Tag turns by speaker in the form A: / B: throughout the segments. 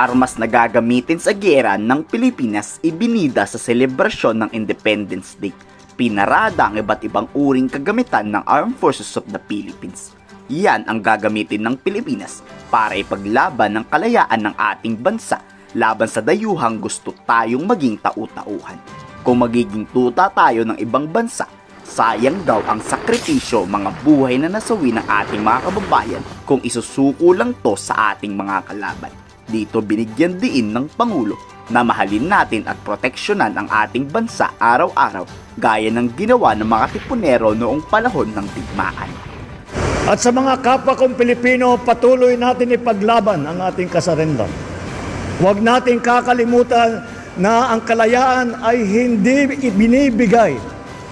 A: armas na gagamitin sa gera ng Pilipinas ibinida sa selebrasyon ng Independence Day. Pinarada ang iba't ibang uring kagamitan ng Armed Forces of the Philippines. Yan ang gagamitin ng Pilipinas para ipaglaban ng kalayaan ng ating bansa laban sa dayuhang gusto tayong maging tau-tauhan. Kung magiging tuta tayo ng ibang bansa, sayang daw ang sakripisyo mga buhay na nasawi ng ating mga kababayan kung isusuko lang to sa ating mga kalaban. Dito binigyan diin ng Pangulo na mahalin natin at proteksyonan ang ating bansa araw-araw gaya ng ginawa ng mga tipunero noong panahon ng digmaan.
B: At sa mga kapwa kong Pilipino, patuloy natin ipaglaban ang ating kasarinlan. Huwag natin kakalimutan na ang kalayaan ay hindi binibigay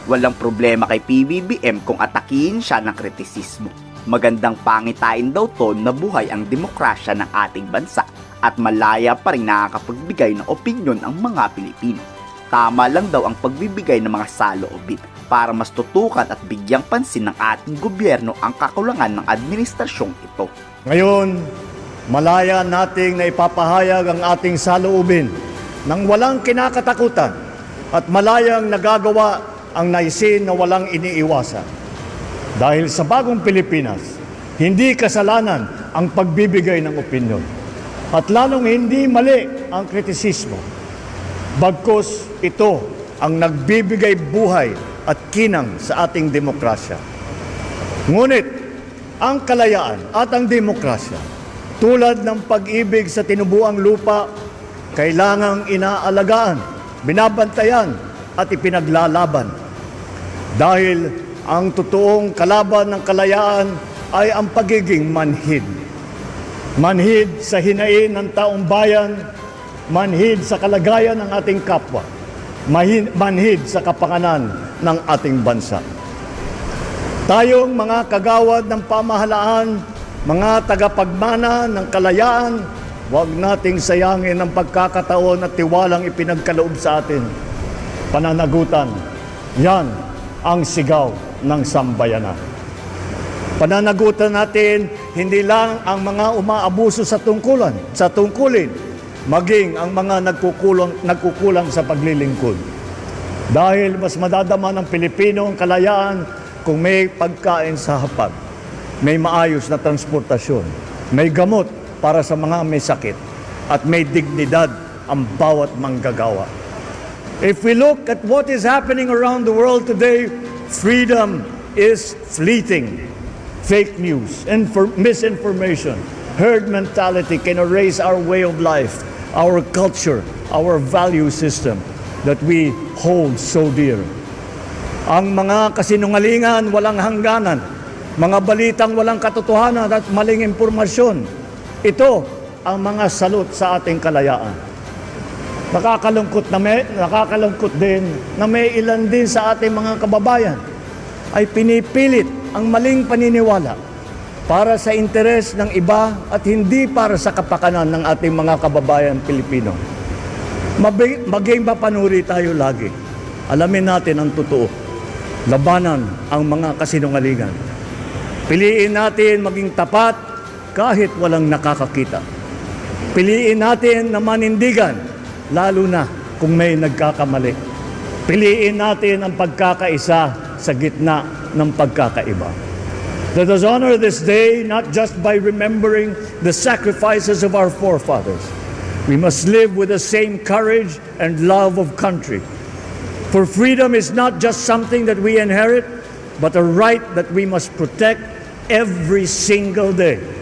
A: Walang problema kay PBBM kung atakihin siya ng kritisismo. Magandang pangitain daw to na buhay ang demokrasya ng ating bansa at malaya pa rin nakakapagbigay ng opinyon ang mga Pilipino. Tama lang daw ang pagbibigay ng mga saloobin para mas tutukan at bigyang pansin ng ating gobyerno ang kakulangan ng administrasyong ito.
B: Ngayon, malaya nating na ipapahayag ang ating saloobin nang walang kinakatakutan at malayang nagagawa ang naisin na walang iniiwasan. Dahil sa bagong Pilipinas, hindi kasalanan ang pagbibigay ng opinyon at lalong hindi mali ang kritisismo. Bagkus ito ang nagbibigay buhay at kinang sa ating demokrasya. Ngunit ang kalayaan at ang demokrasya, tulad ng pag-ibig sa tinubuang lupa, kailangang inaalagaan, binabantayan at ipinaglalaban. Dahil ang totoong kalaban ng kalayaan ay ang pagiging manhid. Manhid sa hinain ng taong bayan, manhid sa kalagayan ng ating kapwa, manhid sa kapanganan ng ating bansa. Tayong mga kagawad ng pamahalaan, mga tagapagmana ng kalayaan, huwag nating sayangin ang pagkakataon at tiwalang ipinagkaloob sa atin. Pananagutan, yan ang sigaw ng sambayanan. Pananagutan natin hindi lang ang mga umaabuso sa tungkulan, sa tungkulin, maging ang mga nagkukulang, nagkukulang sa paglilingkod. Dahil mas madadama ng Pilipino ang kalayaan kung may pagkain sa hapag, may maayos na transportasyon, may gamot para sa mga may sakit, at may dignidad ang bawat manggagawa. If we look at what is happening around the world today, freedom is fleeting. Fake news, infor- misinformation, herd mentality can erase our way of life, our culture, our value system that we hold so dear. Ang mga kasinungalingan walang hangganan, mga balitang walang katotohanan at maling impormasyon. Ito ang mga salot sa ating kalayaan. Nakakalungkot na may, nakakalungkot din na may ilan din sa ating mga kababayan ay pinipilit ang maling paniniwala para sa interes ng iba at hindi para sa kapakanan ng ating mga kababayan Pilipino. Maging mapanuri tayo lagi. Alamin natin ang totoo. Labanan ang mga kasinungalingan. Piliin natin maging tapat kahit walang nakakakita. Piliin natin na manindigan, lalo na kung may nagkakamali. Piliin natin ang pagkakaisa sa gitna ng pagkakaiba. Let us honor this day not just by remembering the sacrifices of our forefathers. We must live with the same courage and love of country. For freedom is not just something that we inherit, but a right that we must protect every single day.